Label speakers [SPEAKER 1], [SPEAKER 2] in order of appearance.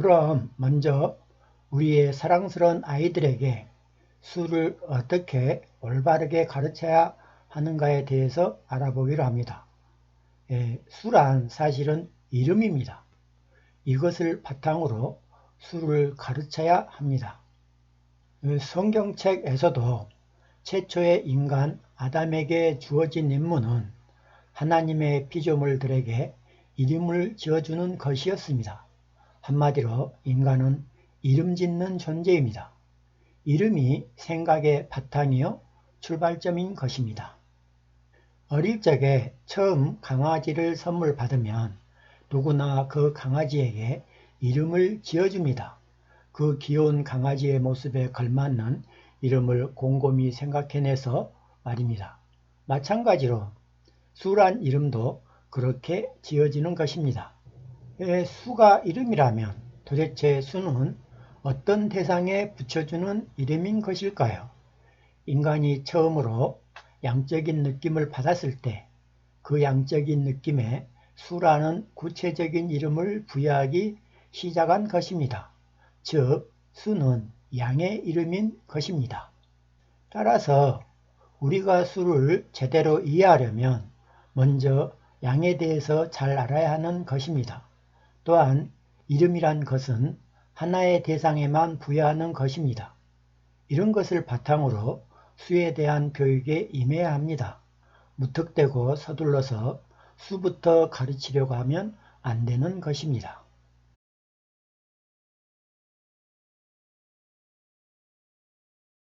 [SPEAKER 1] 그럼 먼저 우리의 사랑스러운 아이들에게 수를 어떻게 올바르게 가르쳐야 하는가에 대해서 알아보기로 합니다. 예, 수란 사실은 이름입니다. 이것을 바탕으로 수를 가르쳐야 합니다. 그 성경책에서도 최초의 인간 아담에게 주어진 임무는 하나님의 피조물들에게 이름을 지어주는 것이었습니다. 한마디로 인간은 이름 짓는 존재입니다. 이름이 생각의 바탕이요 출발점인 것입니다. 어릴 적에 처음 강아지를 선물 받으면 누구나 그 강아지에게 이름을 지어줍니다. 그 귀여운 강아지의 모습에 걸맞는 이름을 곰곰이 생각해내서 말입니다. 마찬가지로 수란 이름도 그렇게 지어지는 것입니다. 왜 수가 이름이라면 도대체 수는 어떤 대상에 붙여주는 이름인 것일까요? 인간이 처음으로 양적인 느낌을 받았을 때 그 양적인 느낌에 수라는 구체적인 이름을 부여하기 시작한 것입니다. 즉, 수는 양의 이름인 것입니다. 따라서 우리가 수를 제대로 이해하려면 먼저 양에 대해서 잘 알아야 하는 것입니다. 또한 이름이란 것은 하나의 대상에만 부여하는 것입니다. 이런 것을 바탕으로 수에 대한 교육에 임해야 합니다. 무턱대고 서둘러서 수부터 가르치려고 하면 안 되는 것입니다.